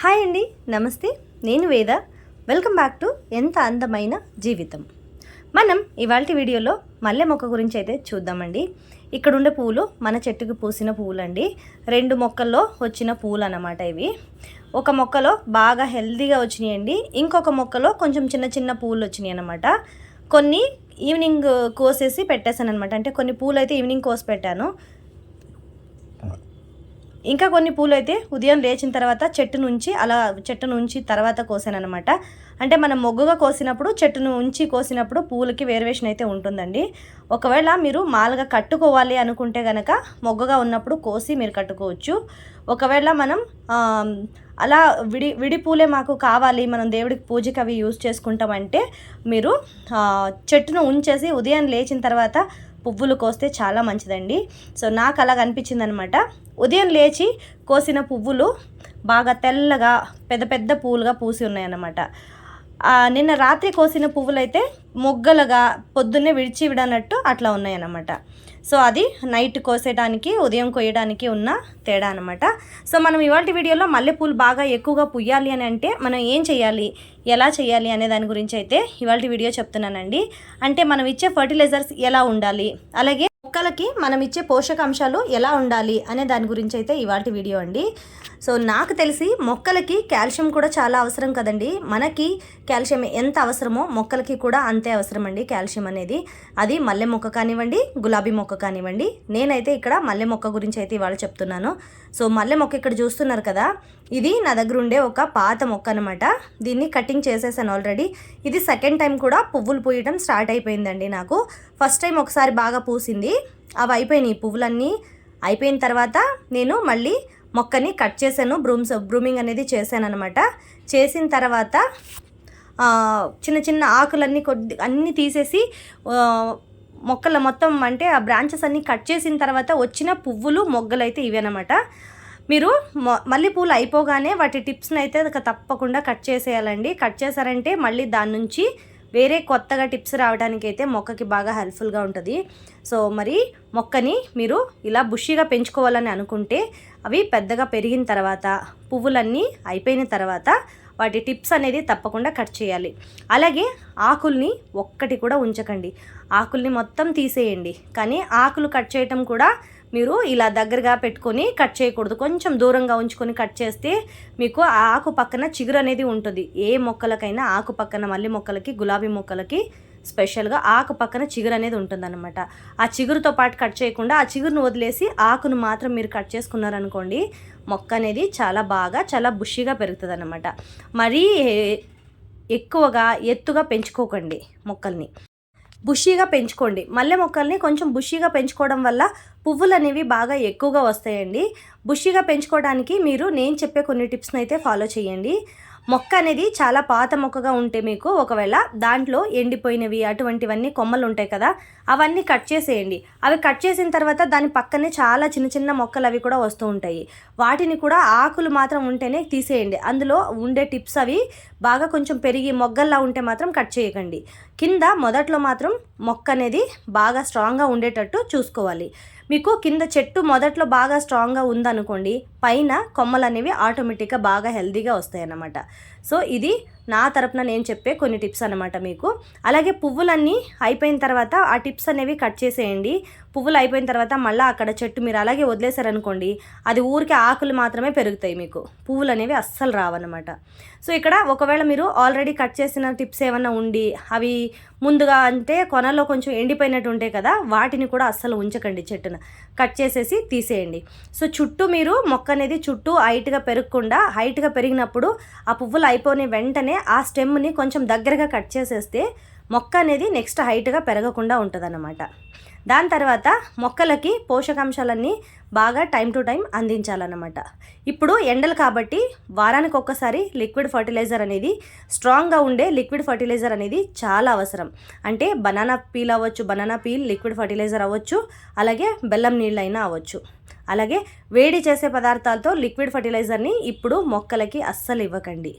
Hi అండి నమస్తే. నేను వేద. వెల్కమ్ బ్యాక్ టు ఎంత అందమైన జీవితం. మనం ఇవాళ వీడియోలో మల్లె మొక్క గురించి అయితే చూద్దామండి. ఇక్కడ ఉండే పూలు మన చెట్టుకు పూసిన పూలండి. రెండు మొక్కల్లో వచ్చిన పూలు అన్నమాట ఇవి. ఒక మొక్కలో బాగా హెల్తీగా వచ్చినాయండి. ఇంకొక మొక్కలో కొంచెం చిన్న చిన్న పూలు వచ్చినాయి అన్నమాట కొన్ని ఈవినింగ్ కోసేసి పెట్టేశాను అనమాట అంటే కొన్ని పూలు అయితే ఈవినింగ్ కోసి పెట్టాను. ఇంకా కొన్ని పూలు అయితే ఉదయం లేచిన తర్వాత చెట్టు నుంచి అలా చెట్టు నుంచి తర్వాత కోసానమాట అంటే మనం మొగ్గుగా కోసినప్పుడు చెట్టును ఉంచి కోసినప్పుడు పూలకి వేరియేషన్ అయితే ఉంటుందండి. ఒకవేళ మీరు మాలగా కట్టుకోవాలి అనుకుంటే కనుక మొగ్గగా ఉన్నప్పుడు కోసి మీరు కట్టుకోవచ్చు. ఒకవేళ మనం అలా విడి విడి పూలే మాకు కావాలి మనం దేవుడికి పూజకి అవి యూజ్ చేసుకుంటామంటే మీరు చెట్టును ఉంచేసి ఉదయం లేచిన తర్వాత పువ్వులు కోస్తే చాలా మంచిదండి. సో నాకు అలాగ అనిపించింది అనమాట ఉదయం లేచి కోసిన పువ్వులు బాగా తెల్లగా పెద్ద పెద్ద పువ్వులుగా పూసి ఉన్నాయన్నమాట. నిన్న రాత్రి కోసిన పువ్వులు అయితే మొగ్గలుగా పొద్దున్నే విడిచి విడనట్టు అట్లా ఉన్నాయన్నమాట. సో అది నైట్ కోసేయడానికి ఉదయం కొయ్యడానికి ఉన్న తేడా అనమాట సో మనం ఇవాళ వీడియోలో మల్లెపూలు బాగా ఎక్కువగా పుయ్యాలి అని అంటే మనం ఏం చేయాలి ఎలా చేయాలి అనే దాని గురించి అయితే ఇవాళ వీడియో చెప్తున్నానండి. అంటే మనం ఇచ్చే ఫర్టిలైజర్స్ ఎలా ఉండాలి అలాగే మొక్కలకి మనం ఇచ్చే పోషకాంశాలు ఎలా ఉండాలి అనే దాని గురించి అయితే ఇవాటి వీడియో అండి. సో నాకు తెలిసి మొక్కలకి కాల్షియం కూడా చాలా అవసరం కదండి. మనకి కాల్షియం ఎంత అవసరమో మొక్కలకి కూడా అంతే అవసరం అండి కాల్షియం అనేది. అది మల్లె మొక్క కానివ్వండి గులాబీ మొక్క కానివ్వండి. నేనైతే ఇక్కడ మల్లె మొక్క గురించి అయితే ఇవాళ చెప్తున్నాను. సో మల్లె మొక్క ఇక్కడ చూస్తున్నారు కదా ఇది నా దగ్గర ఉండే ఒక పాత మొక్క అనమాట దీన్ని కటింగ్ చేసేసాను ఆల్రెడీ ఇది సెకండ్ టైం కూడా పువ్వులు పూయటం స్టార్ట్ అయిపోయిందండి నాకు. ఫస్ట్ టైం ఒకసారి బాగా పూసింది. అవి అయిపోయినాయి పువ్వులన్నీ. అయిపోయిన తర్వాత నేను మళ్ళీ మొక్కని కట్ చేశాను. బ్రూమ్స్ బ్రూమింగ్ అనేది చేశాను అనమాట చేసిన తర్వాత చిన్న చిన్న ఆకులన్నీ కొద్ది అన్నీ తీసేసి మొక్కల మొత్తం అంటే ఆ బ్రాంచెస్ అన్నీ కట్ చేసిన తర్వాత వచ్చిన పువ్వులు మొగ్గలు అయితే ఇవేనమాట మీరు మల్లెపూలు అయిపోగానే వాటి టిప్స్ని అయితే తప్పకుండా కట్ చేసేయాలండి. కట్ చేశారంటే మళ్ళీ దాని నుంచి వేరే కొత్తగా టిప్స్ రావడానికి అయితే మొక్కకి బాగా హెల్ప్ఫుల్గా ఉంటుంది. సో మరి మొక్కని మీరు ఇలా బుషిగా పెంచుకోవాలని అనుకుంటే అవి పెద్దగా పెరిగిన తర్వాత పువ్వులన్నీ అయిపోయిన తర్వాత వాటి టిప్స్ అనేది తప్పకుండా కట్ చేయాలి. అలాగే ఆకుల్ని ఒక్కటి కూడా ఉంచకండి. ఆకుల్ని మొత్తం తీసేయండి. కానీ ఆకులు కట్ చేయటం కూడా మీరు ఇలా దగ్గరగా పెట్టుకొని కట్ చేయకూడదు. కొంచెం దూరంగా ఉంచుకొని కట్ చేస్తే మీకు ఆ ఆకు పక్కన చిగురు అనేది ఉంటుంది. ఏ మొక్కలకైనా ఆకు పక్కన మల్లె మొక్కలకి గులాబీ మొక్కలకి స్పెషల్గా ఆకు పక్కన చిగురు అనేది ఉంటుందన్నమాట. ఆ చిగురుతో పాటు కట్ చేయకుండా ఆ చిగురును వదిలేసి ఆకును మాత్రం మీరు కట్ చేసుకున్నారనుకోండి మొక్క అనేది చాలా బాగా చాలా బుషిగా పెరుగుతుంది అనమాట మరీ ఎక్కువగా ఎత్తుగా పెంచుకోకండి మొక్కల్ని. బుషీగా పెంచుకోండి. మల్లె మొక్కల్ని కొంచెం బుషీగా పెంచుకోవడం వల్ల పువ్వులు అనేవి బాగా ఎక్కువగా వస్తాయండి. బుషీగా పెంచుకోవడానికి మీరు నేను చెప్పే కొన్ని టిప్స్ని అయితే ఫాలో చేయండి. మొక్క అనేది చాలా పాత మొక్కగా ఉంటే మీకు ఒకవేళ దాంట్లో ఎండిపోయినవి అటువంటివన్నీ కొమ్మలు ఉంటాయి కదా అవన్నీ కట్ చేసేయండి. అవి కట్ చేసిన తర్వాత దాని పక్కనే చాలా చిన్న చిన్న మొక్కలు అవి కూడా వస్తూ ఉంటాయి. వాటిని కూడా ఆకులు మాత్రం ఉంటేనే తీసేయండి. అందులో ఉండే టిప్స్ అవి బాగా కొంచెం పెరిగి మొగ్గల్లా ఉంటే మాత్రం కట్ చేయకండి. కింద మొదట్లో మాత్రం మొక్క అనేది బాగా స్ట్రాంగ్గా ఉండేటట్టు చూసుకోవాలి. మీకు కింద చెట్టు మొదట్లో బాగా స్ట్రాంగ్గా ఉందనుకోండి పైన కొమ్మలు అనేవి ఆటోమేటిక్గా బాగా హెల్దీగా వస్తాయి అన్నమాట సో ఇది నా తరపున నేను చెప్పే కొన్ని టిప్స్ అనమాట మీకు. అలాగే పువ్వులన్నీ అయిపోయిన తర్వాత ఆ టిప్స్ అనేవి కట్ చేసేయండి. పువ్వులు అయిపోయిన తర్వాత మళ్ళీ అక్కడ చెట్టు మీరు అలాగే వదిలేశారనుకోండి అది ఊరికి ఆకులు మాత్రమే పెరుగుతాయి మీకు. పువ్వులు అనేవి అస్సలు రావన్నమాట. సో ఇక్కడ ఒకవేళ మీరు ఆల్రెడీ కట్ చేసిన టిప్స్ ఏమైనా ఉండి అవి ముందుగా అంటే కొనలో కొంచెం ఎండిపోయినట్టు ఉంటాయి కదా వాటిని కూడా అస్సలు ఉంచకండి చెట్టును. కట్ చేసేసి తీసేయండి. సో చుట్టూ మీరు మొక్క అనేది చుట్టూ హైట్గా పెరగకుండా హైట్గా పెరిగినప్పుడు ఆ పువ్వులు అయిపోయిన వెంటనే ఆ స్టెమ్ని కొంచెం దగ్గరగా కట్ చేసేస్తే మొక్క అనేది నెక్స్ట్ హైట్గా పెరగకుండా ఉంటుందన్నమాట. దాని తర్వాత మొక్కలకి పోషకాంశాలన్నీ బాగా టైం టు టైం అందించాలన్నమాట. ఇప్పుడు ఎండలు కాబట్టి వారానికి ఒక్కసారి లిక్విడ్ ఫర్టిలైజర్ అనేది స్ట్రాంగ్గా ఉండే లిక్విడ్ ఫర్టిలైజర్ అనేది చాలా అవసరం. అంటే బనానా పీల్ అవ్వచ్చు బనానా పీల్ లిక్విడ్ ఫర్టిలైజర్ అవ్వచ్చు అలాగే బెల్లం నీళ్ళైనా అవ్వచ్చు. అలాగే వేడి చేసే పదార్థాలతో లిక్విడ్ ఫర్టిలైజర్ని ఇప్పుడు మొక్కలకి అస్సలు ఇవ్వకండి.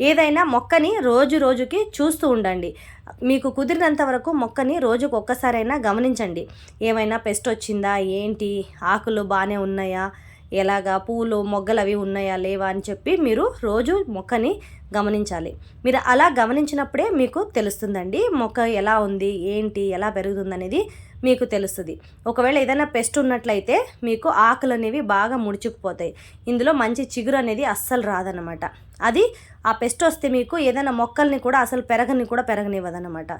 ఏదైనా మొక్కని రోజు రోజుకి చూస్తూ ఉండండి. మీకు కుదిరినంత వరకు మొక్కని రోజుకు ఒక్కసారైనా గమనించండి. ఏమైనా పెస్ట్ వచ్చిందా? ఏంటి? ఆకులు బాగానే ఉన్నాయా? ఎలాగా? పూలు మొగ్గలు అవి ఉన్నాయా? లేవా? అని చెప్పి మీరు రోజు మొక్కని గమనించాలి. మీరు అలా గమనించినప్పుడే మీకు తెలుస్తుందండి మొక్క ఎలా ఉంది? ఏంటి? ఎలా పెరుగుతుంది అనేది మీకు తెలుస్తుంది. ఒకవేళ ఏదైనా పెస్ట్ ఉన్నట్లయితే మీకు ఆకులు అనేవి బాగా ముడుచుకుపోతాయి. ఇందులో మంచి చిగురు అనేది అస్సలు రాదనమాట అది ఆ పెస్ట్ వస్తే మీకు ఏదైనా మొక్కల్ని కూడా అసలు పెరగని కూడా పెరగనివ్వదనమాట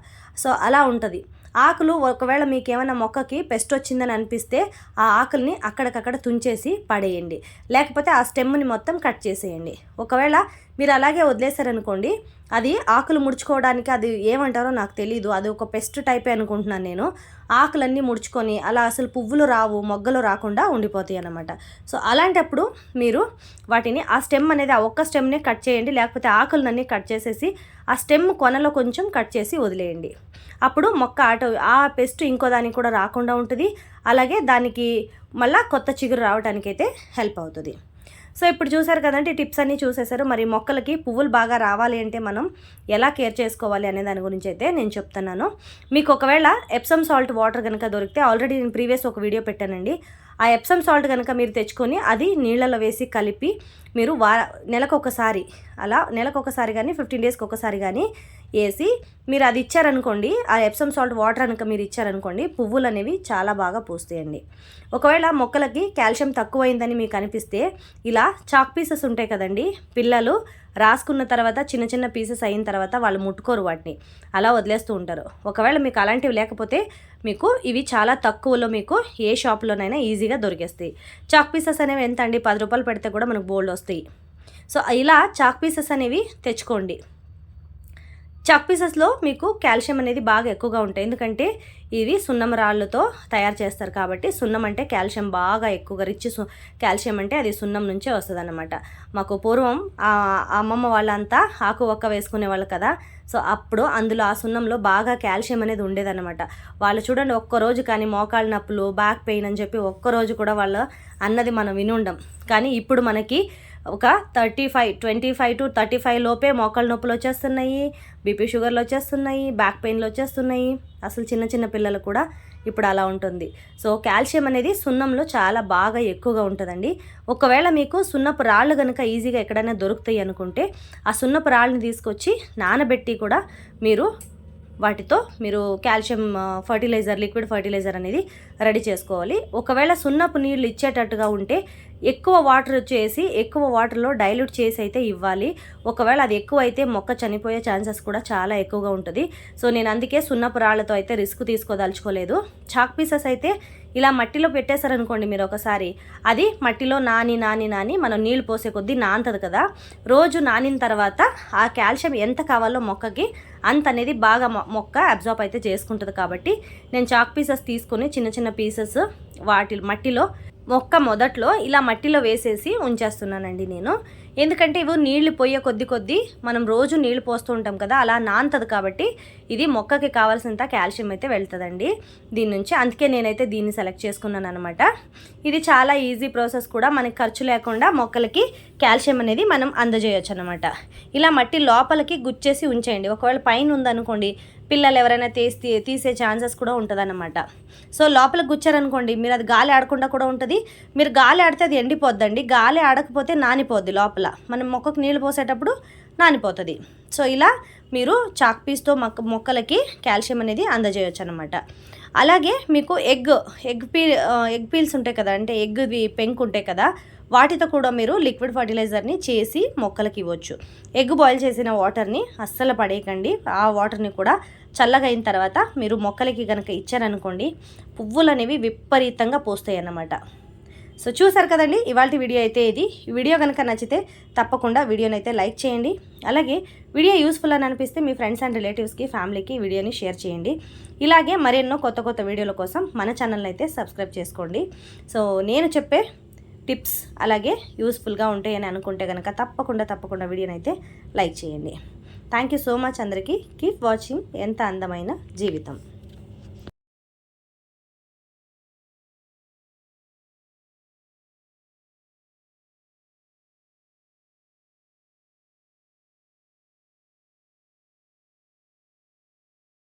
సో అలా ఉంటుంది. ఆకులు ఒకవేళ మీకు ఏమైనా మొక్కకి పెస్ట్ వచ్చిందని అనిపిస్తే ఆ ఆకుల్ని అక్కడికక్కడ తుంచేసి పడేయండి. లేకపోతే ఆ స్టెమ్ని మొత్తం కట్ చేసేయండి. ఒకవేళ మీరు అలాగే వదిలేశారనుకోండి అది ఆకులు ముడుచుకోవడానికి అది ఏమంటారో నాకు తెలీదు. అది ఒక పెస్ట్ టైపే అనుకుంటున్నాను నేను. ఆకులన్నీ ముడుచుకొని అలా అసలు పువ్వులు రావు మొగ్గలు రాకుండా ఉండిపోతాయి అన్నమాట. సో అలాంటప్పుడు మీరు వాటిని ఆ స్టెమ్ అనేది ఆ ఒక్క స్టెమ్నే కట్ చేయండి. లేకపోతే ఆకులన్నీ కట్ చేసేసి ఆ స్టెమ్ కొనలో కొంచెం కట్ చేసి వదిలేయండి. అప్పుడు మొక్క ఆట ఆ పెస్ట్ ఇంకో దానికి కూడా రాకుండా ఉంటుంది. అలాగే దానికి మళ్ళీ కొత్త చిగురు రావడానికైతే హెల్ప్ అవుతుంది. సో ఇప్పుడు చూసారు కదండి టిప్స్ అన్నీ చూసేసారు మరి మొక్కలకి పువ్వులు బాగా రావాలి అంటే మనం ఎలా కేర్ చేసుకోవాలి అనే దాని గురించి అయితే నేను చెప్తున్నాను. మీకు ఒకవేళ ఎప్సమ్ సాల్ట్ వాటర్ కనుక దొరికితే ఆల్రెడీ నేను ప్రీవియస్ ఒక వీడియో పెట్టానండి. ఆ ఎప్సమ్ సాల్ట్ కనుక మీరు తెచ్చుకొని అది నీళ్ళలో వేసి కలిపి మీరు వా నెలకొకసారి అలా నెలకొకసారి కానీ ఫిఫ్టీన్ డేస్కి ఒకసారి కానీ వేసి మీరు అది ఇచ్చారనుకోండి ఆ ఎప్సమ్ సాల్ట్ వాటర్ కనుక మీరు ఇచ్చారనుకోండి పువ్వులు అనేవి చాలా బాగా పూస్తాయండి. ఒకవేళ మొక్కలకి కాల్షియం తక్కువైందని మీకు అనిపిస్తే ఇలా చాక్ పీసెస్ ఉంటాయి కదండి పిల్లలు రాసుకున్న తర్వాత చిన్న చిన్న పీసెస్ అయిన తర్వాత వాళ్ళు ముట్టుకోరు వాటిని అలా వదిలేస్తూ ఉంటారు. ఒకవేళ మీకు అలాంటివి లేకపోతే మీకు ఇవి చాలా తక్కువలో మీకు ఏ షాప్లోనైనా ఈజీగా దొరికేస్తాయి. చాక్ పీసెస్ అనేవి ఎంత అండి? పది రూపాయలు పెడితే కూడా మనకు బోల్డ్ వస్తాయి. సో ఇలా చాక్ పీసెస్ అనేవి తెచ్చుకోండి. చక్ పీసెస్లో మీకు కాల్షియం అనేది బాగా ఎక్కువగా ఉంటాయి. ఎందుకంటే ఇవి సున్నం రాళ్ళతో తయారు చేస్తారు కాబట్టి సున్నం అంటే కాల్షియం బాగా ఎక్కువగా రిచ్ కాల్షియం అంటే అది సున్నం నుంచే వస్తుంది అనమాట మాకు పూర్వం అమ్మమ్మ వాళ్ళంతా ఆకు ఒక్క వేసుకునే వాళ్ళు కదా. సో అప్పుడు అందులో ఆ సున్నంలో బాగా కాల్షియం అనేది ఉండేదన్నమాట. వాళ్ళు చూడండి ఒక్కరోజు కానీ మోకాళ్ళ నొప్పులు బ్యాక్ పెయిన్ అని చెప్పి ఒక్కరోజు కూడా వాళ్ళు అన్నది మనం వినుండం. కానీ ఇప్పుడు మనకి ఒక thirty five twenty five to thirty five లోపే మోకాళ్ళ నొప్పులు వచ్చేస్తున్నాయి బీపీ షుగర్లు వచ్చేస్తున్నాయి బ్యాక్ పెయిన్లు వచ్చేస్తున్నాయి. అసలు చిన్న చిన్న పిల్లలు కూడా ఇప్పుడు అలా ఉంటుంది. సో కాల్షియం అనేది సున్నంలో చాలా బాగా ఎక్కువగా ఉంటుందండి. ఒకవేళ మీకు సున్నపు రాళ్ళు కనుక ఈజీగా ఎక్కడైనా దొరుకుతాయి అనుకుంటే ఆ సున్నపు రాళ్ళని తీసుకొచ్చి నానబెట్టి కూడా మీరు వాటితో మీరు కాల్షియం ఫర్టిలైజర్ లిక్విడ్ ఫర్టిలైజర్ అనేది రెడీ చేసుకోవాలి. ఒకవేళ సున్నపు నీళ్ళు ఇచ్చేటట్టుగా ఉంటే ఎక్కువ వాటర్ చేసి ఎక్కువ వాటర్లో డైల్యూట్ చేసి అయితే ఇవ్వాలి. ఒకవేళ అది ఎక్కువ అయితే మొక్క చనిపోయే ఛాన్సెస్ కూడా చాలా ఎక్కువగా ఉంటుంది. సో నేను అందుకే సున్నపు రాళ్ళతో అయితే రిస్క్ తీసుకోదలుచుకోలేదు. చాక్ పీసెస్ అయితే ఇలా మట్టిలో పెట్టేశారనుకోండి మీరు ఒకసారి. అది మట్టిలో నాని నాని నాని మనం నీళ్ళు పోసే కొద్దీ నాంతది కదా. రోజు నానిన తర్వాత ఆ కాల్షియం ఎంత కావాలో మొక్కకి అంత అనేది బాగా మొక్క అబ్జార్బ్ అయితే చేసుకుంటుంది కాబట్టి నేను చాక్ పీసెస్ తీసుకొని చిన్న చిన్న పీసెస్ వాటి మట్టిలో మొక్క మొదట్లో ఇలా మట్టిలో వేసేసి ఉంచేస్తున్నానండి నేను. ఎందుకంటే ఇవి నీళ్ళు పోయే కొద్ది కొద్దీ మనం రోజు నీళ్ళు పోస్తూ ఉంటాం కదా అలా నాంతది కాబట్టి ఇది మొక్కకి కావాల్సినంత కాల్షియం అయితే వెళ్తుందండి. దీని నుంచి అందుకే నేనైతే దీన్ని సెలెక్ట్ చేసుకున్నాను అనమాట ఇది చాలా ఈజీ ప్రాసెస్ కూడా మనకి ఖర్చు లేకుండా మొక్కలకి కాల్షియం అనేది మనం అందజేయచ్చు అనమాట ఇలా మట్టి లోపలికి గుచ్చేసి ఉంచేయండి. ఒకవేళ పైన ఉందనుకోండి పిల్లలు ఎవరైనా తీసి తీసే ఛాన్సెస్ కూడా ఉంటుందన్నమాట. సో లోపల గుచ్చారనుకోండి మీరు అది గాలి ఆడకుండా కూడా ఉంటుంది. మీరు గాలి ఆడితే అది ఎండిపోద్దండి. గాలి ఆడకపోతే నానిపోద్ది లోపల. మనం మొక్కకు నీళ్ళు పోసేటప్పుడు నానిపోతుంది. సో ఇలా మీరు చాక్ పీస్తో మొక్క మొక్కలకి కాల్షియం అనేది అందజేయచ్చు అనమాట అలాగే మీకు egg egg peel egg peels ఉంటాయి కదా అంటే ఎగ్ది పెంకు ఉంటాయి కదా వాటితో కూడా మీరు లిక్విడ్ ఫర్టిలైజర్ని చేసి మొక్కలకి ఇవ్వచ్చు. ఎగ్ బాయిల్ చేసిన వాటర్ని అస్సలు పడేయకండి. ఆ వాటర్ని కూడా చల్లగా అయిన తర్వాత మీరు మొక్కలకి కనుక ఇచ్చారనుకోండి పువ్వులు అనేవి విపరీతంగా పోస్తాయి అన్నమాట సో చూసారు కదండి ఇవాళ వీడియో అయితే ఇది. వీడియో కనుక నచ్చితే తప్పకుండా వీడియోని అయితే లైక్ చేయండి. అలాగే వీడియో యూస్ఫుల్ అని అనిపిస్తే మీ ఫ్రెండ్స్ అండ్ రిలేటివ్స్కి ఫ్యామిలీకి వీడియోని షేర్ చేయండి. ఇలాగే మరెన్నో కొత్త కొత్త వీడియోల కోసం మన ఛానల్ అయితే సబ్స్క్రైబ్ చేసుకోండి. సో నేను చెప్పే టిప్స్ అలాగే యూస్ఫుల్గా ఉంటాయని అనుకుంటే కనుక తప్పకుండా తప్పకుండా వీడియోని అయితే లైక్ చేయండి. థ్యాంక్ యూ సో మచ్ అందరికీ. కీప్ వాచింగ్ ఎంత అందమైన జీవితం.